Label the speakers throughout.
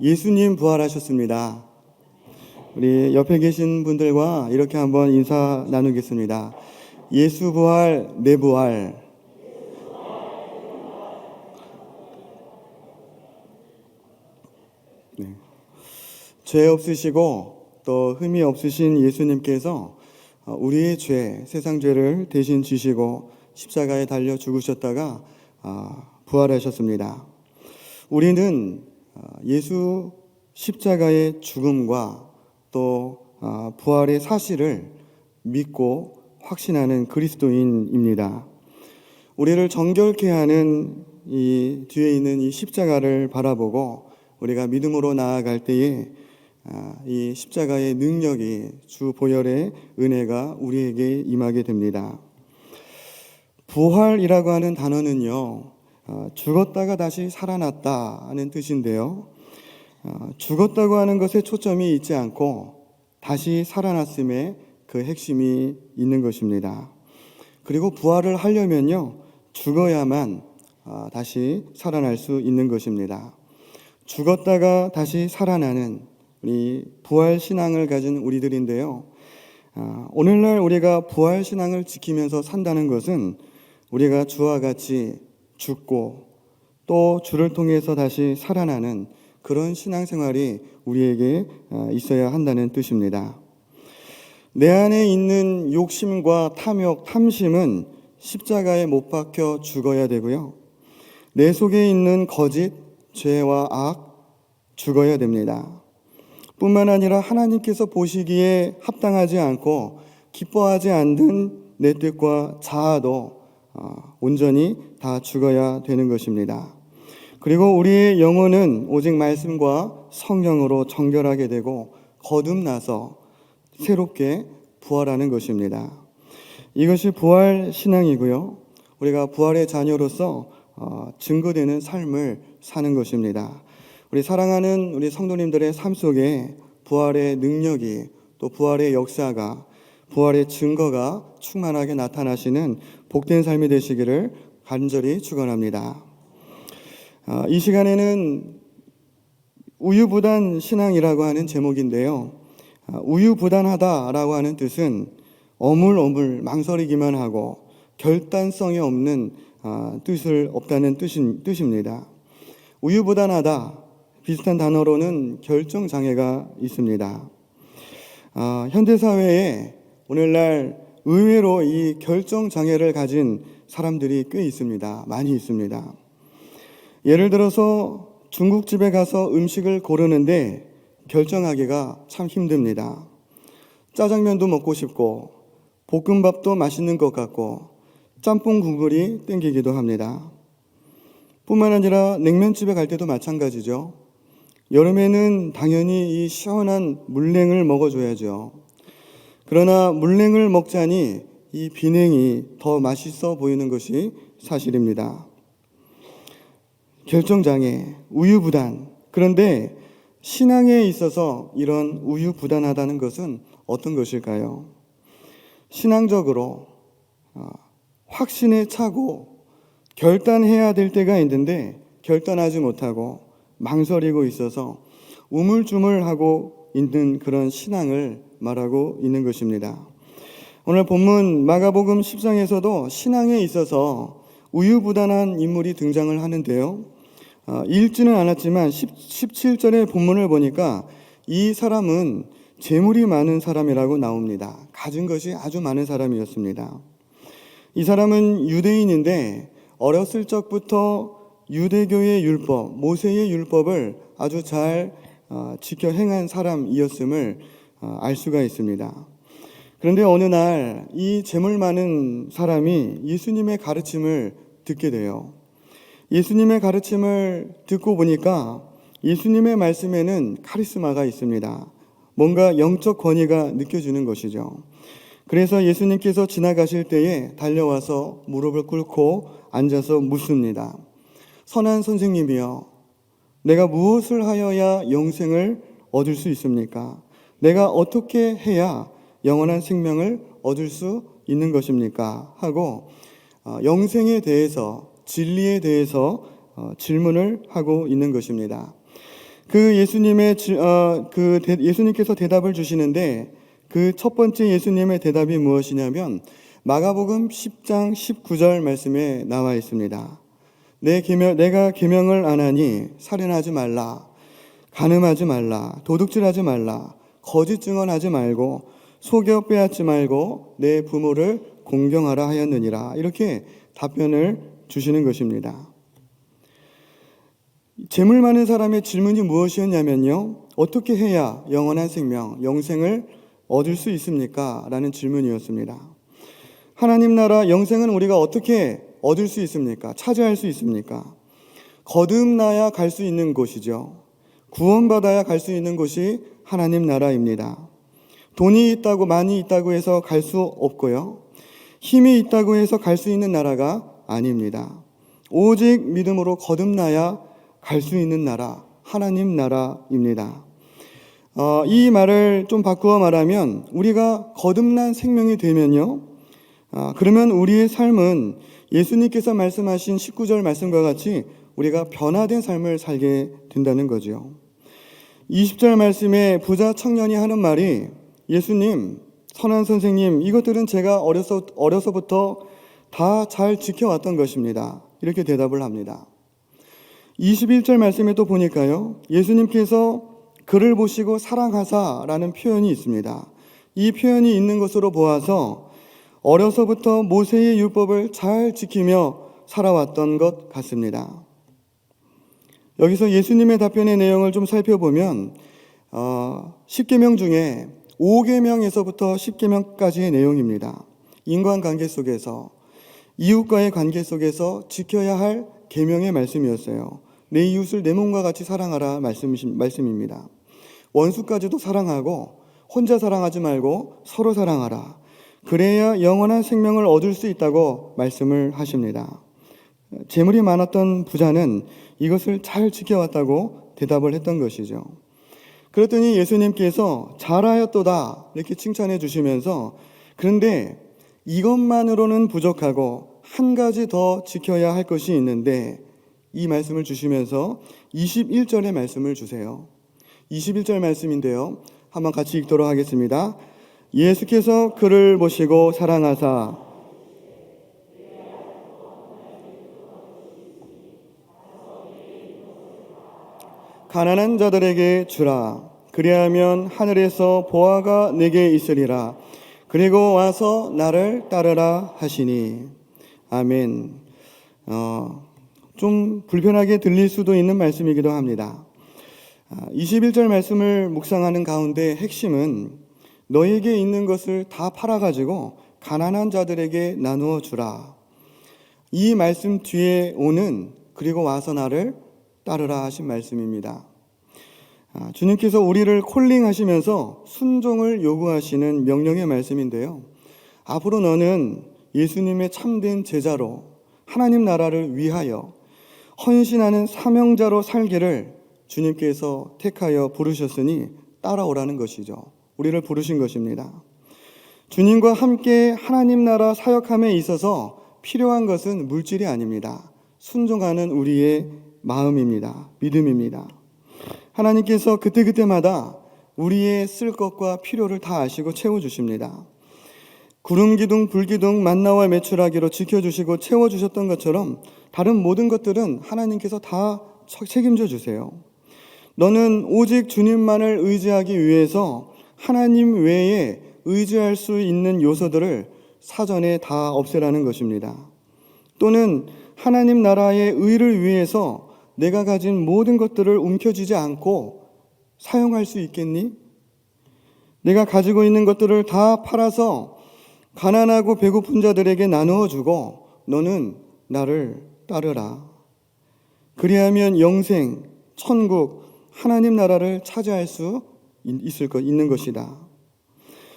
Speaker 1: 예수님 부활하셨습니다. 우리 옆에 계신 분들과 이렇게 한번 인사 나누겠습니다. 예수 부활, 내 부활. 네. 죄 없으시고 또 흠이 없으신 예수님께서 어, 우리의 죄, 세상 죄를 대신 지시고 십자가에 달려 죽으셨다가 아, 부활하셨습니다. 우리는 어, 예수 십자가의 죽음과 또 아, 부활의 사실을 믿고 확신하는 그리스도인입니다. 우리를 정결케 하는 이 뒤에 있는 이 십자가를 바라보고 우리가 믿음으로 나아갈 때에 아, 이 십자가의 능력이 주 보혈의 은혜가 우리에게 임하게 됩니다. 부활이라고 하는 단어는요, 어, 죽었다가 다시 살아났다 하는 뜻인데요. 어, 죽었다고 하는 것에 초점이 있지 않고 다시 살아났음에 그 핵심이 있는 것입니다. 그리고 부활을 하려면요, 죽어야만 어, 다시 살아날 수 있는 것입니다. 죽었다가 다시 살아나는 우리 부활 신앙을 가진 우리들인데요. 아, 오늘날 우리가 부활 신앙을 지키면서 산다는 것은 우리가 주와 같이 죽고 또 주를 통해서 다시 살아나는 그런 신앙생활이 우리에게 아, 있어야 한다는 뜻입니다. 내 안에 있는 욕심과 탐욕, 탐심은 십자가에 못 박혀 죽어야 되고요. 내 속에 있는 거짓, 죄와 악 죽어야 됩니다. 뿐만 아니라 하나님께서 보시기에 합당하지 않고 기뻐하지 않는 내 뜻과 자아도 어, 온전히 다 죽어야 되는 것입니다. 그리고 우리의 영혼은 오직 말씀과 성령으로 정결하게 되고 거듭나서 새롭게 부활하는 것입니다. 이것이 부활 신앙이고요. 우리가 부활의 자녀로서 어, 증거되는 삶을 사는 것입니다. 우리 사랑하는 우리 성도님들의 삶 속에 부활의 능력이 또 부활의 역사가 부활의 증거가 충만하게 나타나시는 복된 삶이 되시기를 간절히 축원합니다. 아, 이 시간에는 우유부단 신앙이라고 하는 제목인데요. 아, 우유부단하다라고 하는 뜻은 어물어물 망설이기만 하고 결단성이 없는 아, 뜻을 없다는 뜻입니다. 우유부단하다 비슷한 단어로는 결정 장애가 있습니다. 아, 현대 사회에 오늘날 의외로 이 결정 장애를 가진 사람들이 꽤 있습니다. 많이 있습니다. 예를 들어서 중국집에 가서 음식을 고르는데 결정하기가 참 힘듭니다. 짜장면도 먹고 싶고 볶음밥도 맛있는 것 같고 짬뽕 국물이 땡기기도 합니다. 뿐만 아니라 냉면집에 갈 때도 마찬가지죠. 여름에는 당연히 이 시원한 물냉을 먹어줘야죠. 그러나 물냉을 먹자니 이 비냉이 더 맛있어 보이는 것이 사실입니다. 결정장애, 우유부단. 그런데 신앙에 있어서 이런 우유부단하다는 것은 어떤 것일까요? 신앙적으로 어, 확신에 차고 결단해야 될 때가 있는데 결단하지 못하고 망설이고 있어서 우물쭈물하고 있는 그런 신앙을 말하고 있는 것입니다. 오늘 본문 마가복음 10장에서도 신앙에 있어서 우유부단한 인물이 등장을 하는데요. 어, 읽지는 않았지만 17절의 본문을 보니까 이 사람은 재물이 많은 사람이라고 나옵니다. 가진 것이 아주 많은 사람이었습니다. 이 사람은 유대인인데 어렸을 적부터 유대교의 율법, 모세의 율법을 아주 잘 어, 지켜 행한 사람이었음을 어, 알 수가 있습니다. 그런데 어느 날 이 재물 많은 사람이 예수님의 가르침을 듣게 돼요. 예수님의 가르침을 듣고 보니까 예수님의 말씀에는 카리스마가 있습니다. 뭔가 영적 권위가 느껴지는 것이죠. 그래서 예수님께서 지나가실 때에 달려와서 무릎을 꿇고 앉아서 묻습니다. 선한 선생님이여, 내가 무엇을 하여야 영생을 얻을 수 있습니까? 내가 어떻게 해야 영원한 생명을 얻을 수 있는 것입니까? 하고 어, 영생에 대해서 진리에 대해서 어, 질문을 하고 있는 것입니다. 그 예수님의 지- 어, 그 대- 예수님께서 대답을 주시는데 그 첫 번째 예수님의 대답이 무엇이냐면 마가복음 10장 19절 말씀에 나와 있습니다. 내 계명, 내가 계명을 안 하니 살인하지 말라, 간음하지 말라, 도둑질하지 말라, 거짓 증언하지 말고 속여 빼앗지 말고 내 부모를 공경하라 하였느니라 이렇게 답변을 주시는 것입니다. 재물 많은 사람의 질문이 무엇이었냐면요. 어떻게 해야 영원한 생명, 영생을 얻을 수 있습니까? 라는 질문이었습니다. 하나님 나라 영생은 우리가 어떻게 얻을 수 있습니까? 차지할 수 있습니까? 거듭나야 갈 수 있는 곳이죠. 구원받아야 갈 수 있는 곳이 하나님 나라입니다. 돈이 있다고 많이 있다고 해서 갈 수 없고요. 힘이 있다고 해서 갈 수 있는 나라가 아닙니다. 오직 믿음으로 거듭나야 갈 수 있는 나라, 하나님 나라입니다. 어, 이 말을 좀 바꾸어 말하면 우리가 거듭난 생명이 되면요. 아, 그러면 우리의 삶은 예수님께서 말씀하신 19절 말씀과 같이 우리가 변화된 삶을 살게 된다는 거죠. 20절 말씀에 부자 청년이 하는 말이 예수님, 선한 선생님, 이것들은 제가 어려서, 어려서부터 다 잘 지켜왔던 것입니다. 이렇게 대답을 합니다. 21절 말씀에 또 보니까요. 예수님께서 그를 보시고 사랑하사라는 표현이 있습니다. 이 표현이 있는 것으로 보아서 어려서부터 모세의 율법을 잘 지키며 살아왔던 것 같습니다. 여기서 예수님의 답변의 내용을 좀 살펴보면 어, 10계명 중에 5계명에서부터 10계명까지의 내용입니다. 인간관계 속에서 이웃과의 관계 속에서 지켜야 할 계명의 말씀이었어요. 내 이웃을 내 몸과 같이 사랑하라 말씀, 말씀입니다. 원수까지도 사랑하고 혼자 사랑하지 말고 서로 사랑하라. 그래야 영원한 생명을 얻을 수 있다고 말씀을 하십니다. 재물이 많았던 부자는 이것을 잘 지켜왔다고 대답을 했던 것이죠. 그랬더니 예수님께서 잘하였도다 이렇게 칭찬해 주시면서 그런데 이것만으로는 부족하고 한 가지 더 지켜야 할 것이 있는데 이 말씀을 주시면서 21절의 말씀을 주세요. 21절 말씀인데요. 한번 같이 읽도록 하겠습니다. 예수께서 그를 보시고 사랑하사 가난한 자들에게 주라. 그리하면 하늘에서 보아가 내게 있으리라. 그리고 와서 나를 따르라 하시니. 아멘. 어, 좀 불편하게 들릴 수도 있는 말씀이기도 합니다. 21절 말씀을 묵상하는 가운데 핵심은 너에게 있는 것을 다 팔아가지고 가난한 자들에게 나누어 주라. 이 말씀 뒤에 오는 그리고 와서 나를 따르라 하신 말씀입니다. 아, 주님께서 우리를 콜링하시면서 순종을 요구하시는 명령의 말씀인데요. 앞으로 너는 예수님의 참된 제자로 하나님 나라를 위하여 헌신하는 사명자로 살기를 주님께서 택하여 부르셨으니 따라오라는 것이죠. 우리를 부르신 것입니다. 주님과 함께 하나님 나라 사역함에 있어서 필요한 것은 물질이 아닙니다. 순종하는 우리의 마음입니다. 믿음입니다. 하나님께서 그때그때마다 우리의 쓸 것과 필요를 다 아시고 채워주십니다. 구름 기둥, 불 기둥, 만나와 매출하기로 지켜주시고 채워주셨던 것처럼 다른 모든 것들은 하나님께서 다 책임져 주세요. 너는 오직 주님만을 의지하기 위해서 하나님 외에 의지할 수 있는 요소들을 사전에 다 없애라는 것입니다. 또는 하나님 나라의 의를 위해서 내가 가진 모든 것들을 움켜쥐지 않고 사용할 수 있겠니? 내가 가지고 있는 것들을 다 팔아서 가난하고 배고픈 자들에게 나누어 주고 너는 나를 따르라. 그리하면 영생, 천국, 하나님 나라를 차지할 수 있을 것 있는 것이다.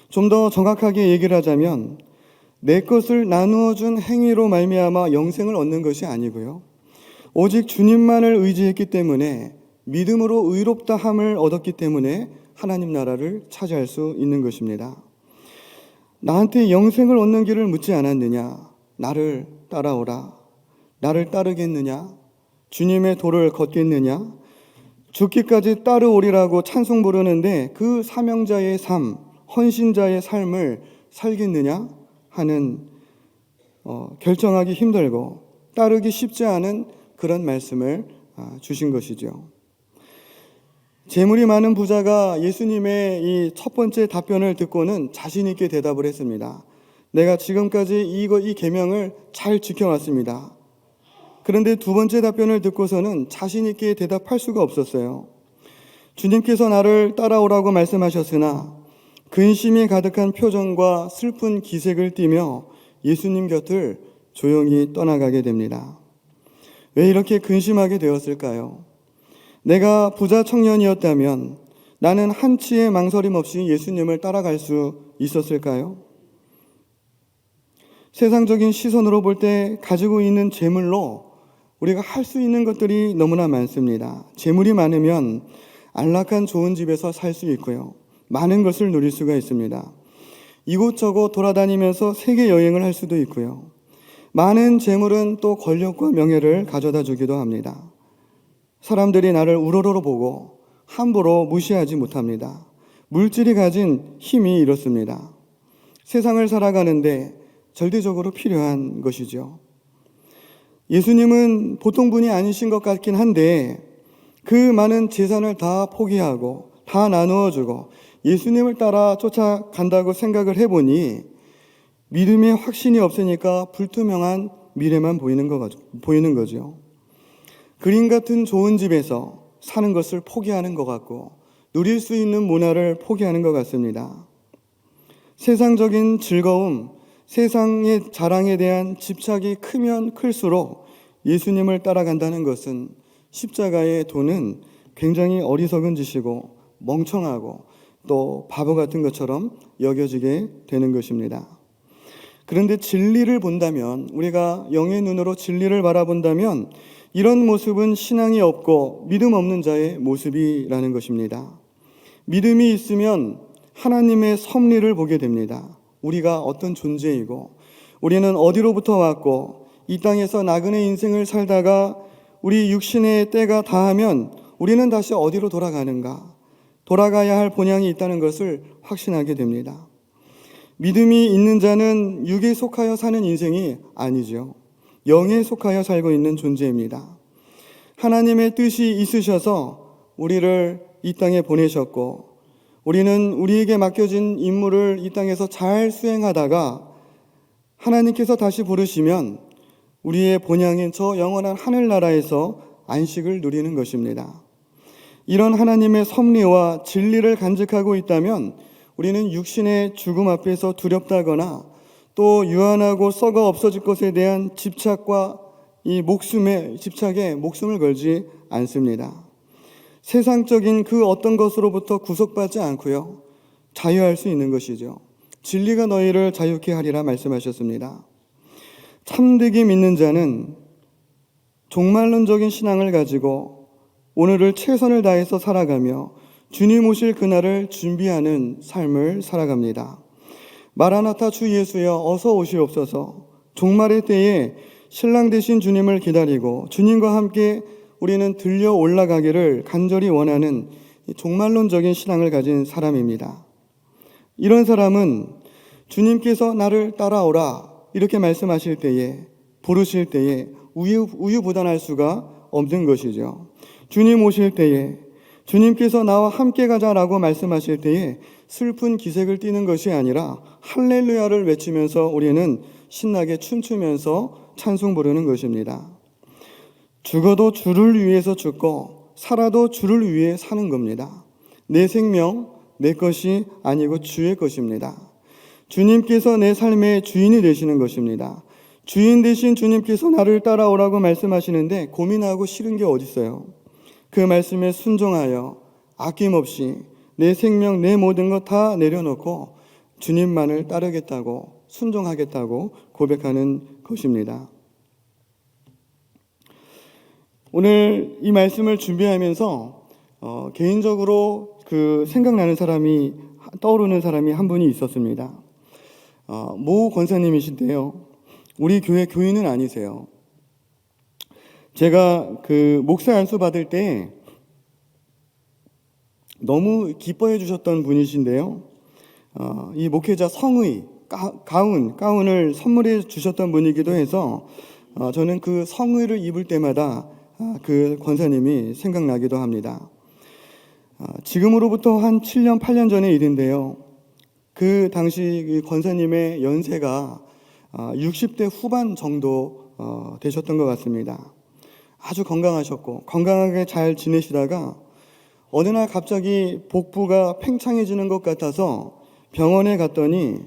Speaker 1: 좀 더 정확하게 얘기를 하자면 내 것을 나누어 준 행위로 말미암아 영생을 얻는 것이 아니고요. 오직 주님만을 의지했기 때문에 믿음으로 의롭다 함을 얻었기 때문에 하나님 나라를 차지할 수 있는 것입니다. 나한테 영생을 얻는 길을 묻지 않았느냐? 나를 따라오라. 나를 따르겠느냐? 주님의 도를 걷겠느냐? 죽기까지 따르오리라고 찬송 부르는데 그 사명자의 삶, 헌신자의 삶을 살겠느냐 하는 어, 결정하기 힘들고 따르기 쉽지 않은 그런 말씀을 아, 주신 것이죠. 재물이 많은 부자가 예수님의 이 첫 번째 답변을 듣고는 자신 있게 대답을 했습니다. 내가 지금까지 이거 이 계명을 잘 지켜왔습니다. 그런데 두 번째 답변을 듣고서는 자신 있게 대답할 수가 없었어요. 주님께서 나를 따라오라고 말씀하셨으나 근심이 가득한 표정과 슬픈 기색을 띠며 예수님 곁을 조용히 떠나가게 됩니다. 왜 이렇게 근심하게 되었을까요? 내가 부자 청년이었다면 나는 한치의 망설임 없이 예수님을 따라갈 수 있었을까요? 세상적인 시선으로 볼 때 가지고 있는 재물로 우리가 할 수 있는 것들이 너무나 많습니다. 재물이 많으면 안락한 좋은 집에서 살 수 있고요. 많은 것을 누릴 수가 있습니다. 이곳저곳 돌아다니면서 세계 여행을 할 수도 있고요. 많은 재물은 또 권력과 명예를 가져다 주기도 합니다. 사람들이 나를 우러러러 보고 함부로 무시하지 못합니다. 물질이 가진 힘이 이렇습니다. 세상을 살아가는데 절대적으로 필요한 것이죠. 예수님은 보통 분이 아니신 것 같긴 한데 그 많은 재산을 다 포기하고 다 나누어 주고 예수님을 따라 쫓아간다고 생각을 해보니 믿음의 확신이 없으니까 불투명한 미래만 보이는, 거, 보이는 거죠. 그림 같은 좋은 집에서 사는 것을 포기하는 것 같고 누릴 수 있는 문화를 포기하는 것 같습니다. 세상적인 즐거움, 세상의 자랑에 대한 집착이 크면 클수록 예수님을 따라간다는 것은 십자가의 도는 굉장히 어리석은 짓이고 멍청하고 또 바보 같은 것처럼 여겨지게 되는 것입니다. 그런데 진리를 본다면 우리가 영의 눈으로 진리를 바라본다면 이런 모습은 신앙이 없고 믿음 없는 자의 모습이라는 것입니다. 믿음이 있으면 하나님의 섭리를 보게 됩니다. 우리가 어떤 존재이고 우리는 어디로부터 왔고 이 땅에서 나그네 인생을 살다가 우리 육신의 때가 다하면 우리는 다시 어디로 돌아가는가? 돌아가야 할 본향이 있다는 것을 확신하게 됩니다. 믿음이 있는 자는 육에 속하여 사는 인생이 아니죠. 영에 속하여 살고 있는 존재입니다. 하나님의 뜻이 있으셔서 우리를 이 땅에 보내셨고, 우리는 우리에게 맡겨진 임무를 이 땅에서 잘 수행하다가 하나님께서 다시 부르시면 우리의 본향인 저 영원한 하늘나라에서 안식을 누리는 것입니다. 이런 하나님의 섭리와 진리를 간직하고 있다면 우리는 육신의 죽음 앞에서 두렵다거나 또 유한하고 썩어 없어질 것에 대한 집착과 이 목숨에 집착에 목숨을 걸지 않습니다. 세상적인 그 어떤 것으로부터 구속받지 않고요. 자유할 수 있는 것이죠. 진리가 너희를 자유케 하리라 말씀하셨습니다. 참되게 믿는 자는 종말론적인 신앙을 가지고 오늘을 최선을 다해서 살아가며 주님 오실 그날을 준비하는 삶을 살아갑니다. 마라나타 주 예수여 어서 오시옵소서. 종말의 때에 신랑 되신 주님을 기다리고 주님과 함께 우리는 들려 올라가기를 간절히 원하는 종말론적인 신앙을 가진 사람입니다. 이런 사람은 주님께서 나를 따라오라 이렇게 말씀하실 때에 부르실 때에 우유, 우유부단할 수가 없는 것이죠. 주님 오실 때에 주님께서 나와 함께 가자라고 말씀하실 때에 슬픈 기색을 띠는 것이 아니라 할렐루야를 외치면서 우리는 신나게 춤추면서 찬송 부르는 것입니다. 죽어도 주를 위해서 죽고 살아도 주를 위해 사는 겁니다. 내 생명 내 것이 아니고 주의 것입니다. 주님께서 내 삶의 주인이 되시는 것입니다. 주인 되신 주님께서 나를 따라오라고 말씀하시는데 고민하고 싫은 게 어디 있어요? 그 말씀에 순종하여 아낌없이 내 생명, 내 모든 것 다 내려놓고 주님만을 따르겠다고 순종하겠다고 고백하는 것입니다. 오늘 이 말씀을 준비하면서 어, 개인적으로 그 생각나는 사람이 떠오르는 사람이 한 분이 있었습니다. 어, 모 권사님이신데요. 우리 교회 교인은 아니세요. 제가 그 목사 안수 받을 때 너무 기뻐해 주셨던 분이신데요. 어, 이 목회자 성의 가, 가운 가운을 선물해 주셨던 분이기도 해서 어, 저는 그 성의를 입을 때마다 아, 그 권사님이 생각나기도 합니다. 아, 지금으로부터 한 7년 8년 전의 일인데요. 그 당시 이 권사님의 연세가 아, 60대 후반 정도 어, 되셨던 것 같습니다. 아주 건강하셨고 건강하게 잘 지내시다가 어느 날 갑자기 복부가 팽창해지는 것 같아서 병원에 갔더니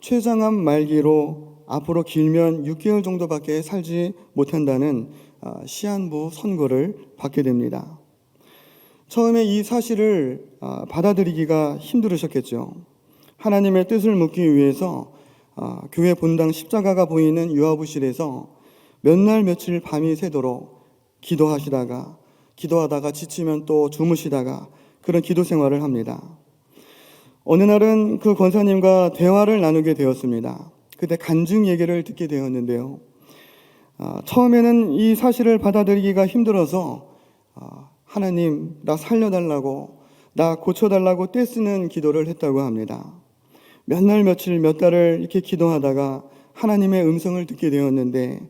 Speaker 1: 췌장암 말기로 앞으로 길면 6개월 정도밖에 살지 못한다는 아, 시한부 선고를 받게 됩니다. 처음에 이 사실을 아, 받아들이기가 힘들으셨겠죠. 하나님의 뜻을 묻기 위해서 아, 교회 본당 십자가가 보이는 유아부실에서 몇 날 며칠 밤이 새도록 기도하시다가 기도하다가 지치면 또 주무시다가 그런 기도 생활을 합니다. 어느 날은 그 권사님과 대화를 나누게 되었습니다. 그때 간증 얘기를 듣게 되었는데요. 아, 처음에는 이 사실을 받아들이기가 힘들어서 아, 하나님 나 살려달라고 나 고쳐달라고 떼쓰는 기도를 했다고 합니다. 몇 날 며칠 몇 달을 이렇게 기도하다가 하나님의 음성을 듣게 되었는데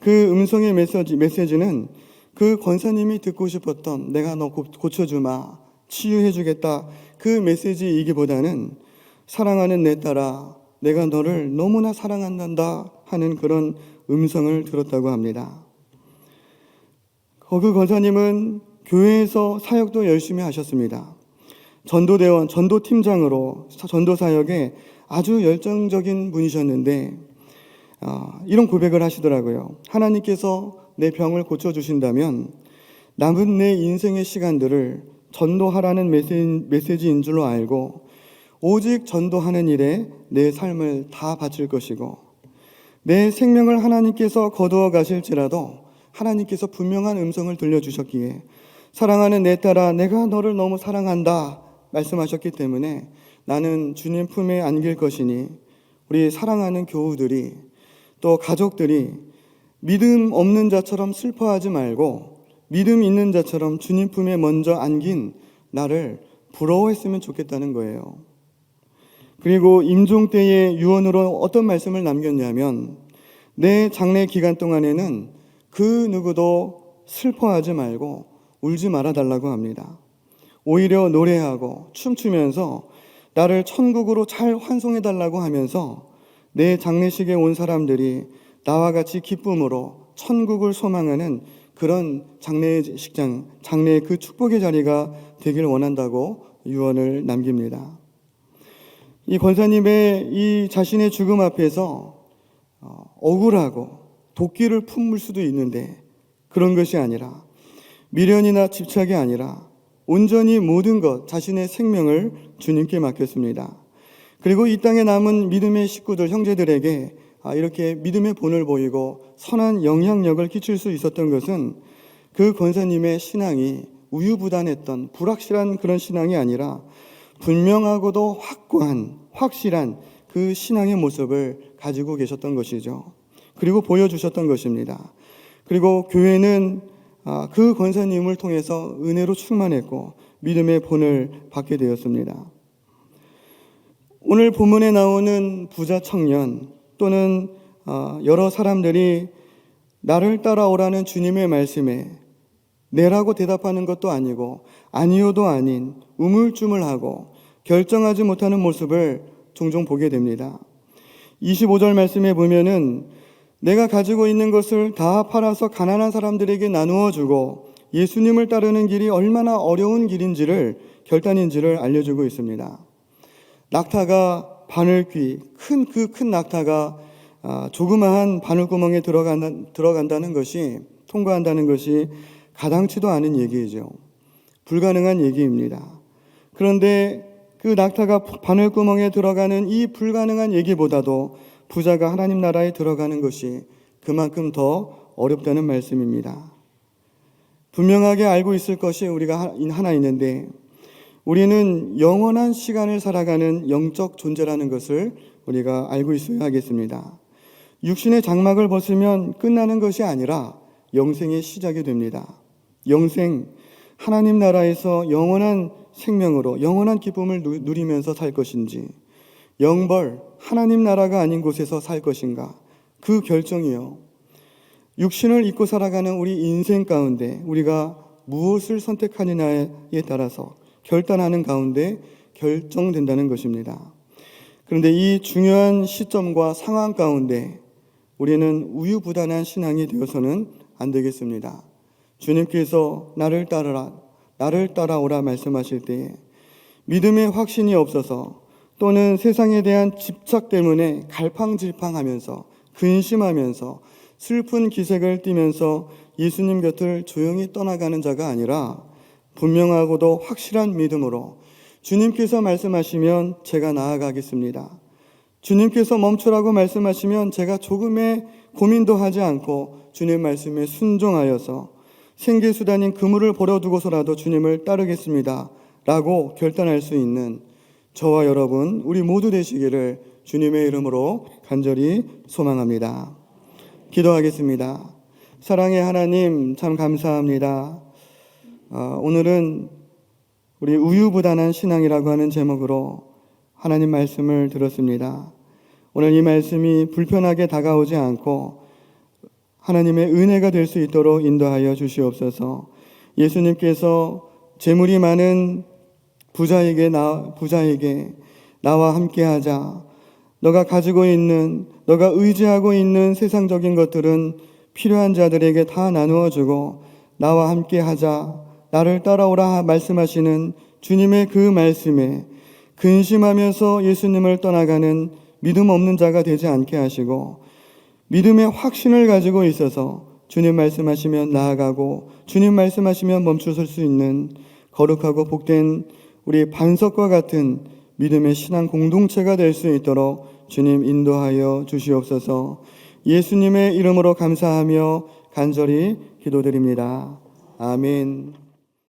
Speaker 1: 그 음성의 메시지, 메시지는 그 권사님이 듣고 싶었던 내가 너 고- 고쳐주마 치유해주겠다 그 메시지이기보다는 사랑하는 내 딸아 내가 너를 너무나 사랑한단다 하는 그런 음성을 들었다고 합니다. 그 권사님은 교회에서 사역도 열심히 하셨습니다. 전도대원, 전도팀장으로 전도 사역에 아주 열정적인 분이셨는데 아, 이런 고백을 하시더라고요. 하나님께서 내 병을 고쳐주신다면 남은 내 인생의 시간들을 전도하라는 메시- 메시지인 줄로 알고 오직 전도하는 일에 내 삶을 다 바칠 것이고 내 생명을 하나님께서 거두어 가실지라도 하나님께서 분명한 음성을 들려주셨기에 사랑하는 내 딸아 내가 너를 너무 사랑한다 말씀하셨기 때문에 나는 주님 품에 안길 것이니 우리 사랑하는 교우들이 또 가족들이 믿음 없는 자처럼 슬퍼하지 말고 믿음 있는 자처럼 주님 품에 먼저 안긴 나를 부러워했으면 좋겠다는 거예요. 그리고 임종 때의 유언으로 어떤 말씀을 남겼냐면 내 장례 기간 동안에는 그 누구도 슬퍼하지 말고 울지 말아 달라고 합니다. 오히려 노래하고 춤추면서 나를 천국으로 잘 환송해 달라고 하면서 내 장례식에 온 사람들이 나와 같이 기쁨으로 천국을 소망하는 그런 장례식장, 장례의 그 축복의 자리가 되길 원한다고 유언을 남깁니다. 이 권사님의 이 자신의 죽음 앞에서 어, 억울하고 도끼를 품을 수도 있는데 그런 것이 아니라 미련이나 집착이 아니라 온전히 모든 것 자신의 생명을 주님께 맡겼습니다. 그리고 이 땅에 남은 믿음의 식구들 형제들에게 아, 이렇게 믿음의 본을 보이고 선한 영향력을 끼칠 수 있었던 것은 그 권사님의 신앙이 우유부단했던 불확실한 그런 신앙이 아니라 분명하고도 확고한 확실한 그 신앙의 모습을 가지고 계셨던 것이죠. 그리고 보여주셨던 것입니다. 그리고 교회는 아, 그 권사님을 통해서 은혜로 충만했고 믿음의 본을 받게 되었습니다. 오늘 본문에 나오는 부자 청년 또는 아, 여러 사람들이 나를 따라오라는 주님의 말씀에 내라고 대답하는 것도 아니고 아니요도 아닌 우물쭈물하고 결정하지 못하는 모습을 종종 보게 됩니다. 25절 말씀에 보면은 내가 가지고 있는 것을 다 팔아서 가난한 사람들에게 나누어 주고 예수님을 따르는 길이 얼마나 어려운 길인지를 결단인지를 알려주고 있습니다. 낙타가 바늘귀 큰 그 큰 낙타가 아, 조그마한 바늘구멍에 들어간다, 들어간다는 것이 통과한다는 것이 가당치도 않은 얘기이죠. 불가능한 얘기입니다. 그런데 그 낙타가 바늘구멍에 들어가는 이 불가능한 얘기보다도 부자가 하나님 나라에 들어가는 것이 그만큼 더 어렵다는 말씀입니다. 분명하게 알고 있을 것이 우리가 하나 있는데 우리는 영원한 시간을 살아가는 영적 존재라는 것을 우리가 알고 있어야 하겠습니다. 육신의 장막을 벗으면 끝나는 것이 아니라 영생의 시작이 됩니다. 영생, 하나님 나라에서 영원한 생명으로 영원한 기쁨을 누- 누리면서 살 것인지 영벌 하나님 나라가 아닌 곳에서 살 것인가 그 결정이요. 육신을 입고 살아가는 우리 인생 가운데 우리가 무엇을 선택하느냐에 따라서 결단하는 가운데 결정된다는 것입니다. 그런데 이 중요한 시점과 상황 가운데 우리는 우유부단한 신앙이 되어서는 안 되겠습니다. 주님께서 나를 따르라, 나를 따라오라 말씀하실 때에 믿음의 확신이 없어서 또는 세상에 대한 집착 때문에 갈팡질팡하면서 근심하면서 슬픈 기색을 띠면서 예수님 곁을 조용히 떠나가는 자가 아니라 분명하고도 확실한 믿음으로 주님께서 말씀하시면 제가 나아가겠습니다. 주님께서 멈추라고 말씀하시면 제가 조금의 고민도 하지 않고 주님 말씀에 순종하여서 생계수단인 그물을 버려두고서라도 주님을 따르겠습니다. 라고 결단할 수 있는 저와 여러분, 우리 모두 되시기를 주님의 이름으로 간절히 소망합니다. 기도하겠습니다. 사랑의 하나님, 참 감사합니다. 어, 오늘은 우리 우유부단한 신앙이라고 하는 제목으로 하나님 말씀을 들었습니다. 오늘 이 말씀이 불편하게 다가오지 않고 하나님의 은혜가 될 수 있도록 인도하여 주시옵소서. 예수님께서 재물이 많은 부자에게 나 부자에게 나와 함께 하자. 너가 가지고 있는 너가 의지하고 있는 세상적인 것들은 필요한 자들에게 다 나누어 주고 나와 함께 하자. 나를 따라오라 말씀하시는 주님의 그 말씀에 근심하면서 예수님을 떠나가는 믿음 없는 자가 되지 않게 하시고 믿음의 확신을 가지고 있어서 주님 말씀하시면 나아가고 주님 말씀하시면 멈추설 수 있는 거룩하고 복된 우리 반석과 같은 믿음의 신앙 공동체가 될 수 있도록 주님 인도하여 주시옵소서 예수님의 이름으로 감사하며 간절히 기도드립니다. 아멘.